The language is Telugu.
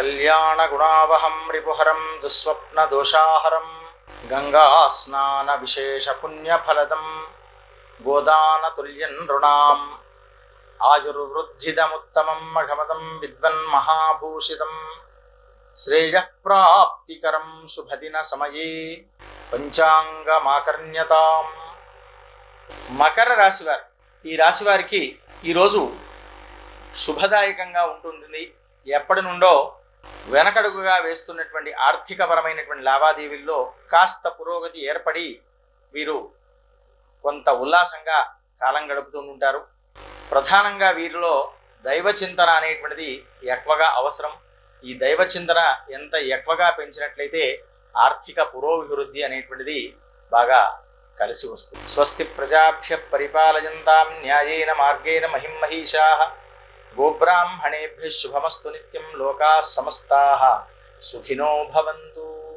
శ్రీకళ్యాణగుణావహం రిపుహరం దుస్వప్నదోషాహరం గంగాస్నానవిశేషపుణ్యఫలదం గోదానతుల్యం నృణాం ఆయుర్వృద్ధిదముత్తమం మఘమదం విద్వన్మహాభూషితం శ్రేయఃప్రాప్తికరం శుభదిన సమయే పంచాంగమాకర్ణ్యతాం మకర రాశివారు ఈ రాశివారికి ఈరోజు శుభదాయకంగా ఉంటుంది ఎప్పటి నుండో వెనకడుగుగా వేస్తున్నటువంటి ఆర్థికపరమైనటువంటి లావాదేవీల్లో కాస్త పురోగతి ఏర్పడి వీరు కొంత ఉల్లాసంగా కాలం గడుపుతూ ఉంటారు. ప్రధానంగా వీరిలో దైవ చింతన అనేటువంటిది ఎక్కువగా అవసరం. ఈ దైవ చింతన ఎంత ఎక్కువగా పెంచినట్లయితే ఆర్థిక పురోభివృద్ధి అనేటువంటిది బాగా కలిసి వస్తుంది. స్వస్తి ప్రజాభ్య పరిపాలయంతాం న్యాయేన మార్గేణ మహిమహీషా గోబ్రాహ్మణేభ్య శుభమస్తు నిత్యం లోకా సమస్తా. సుఖినో భవంతు.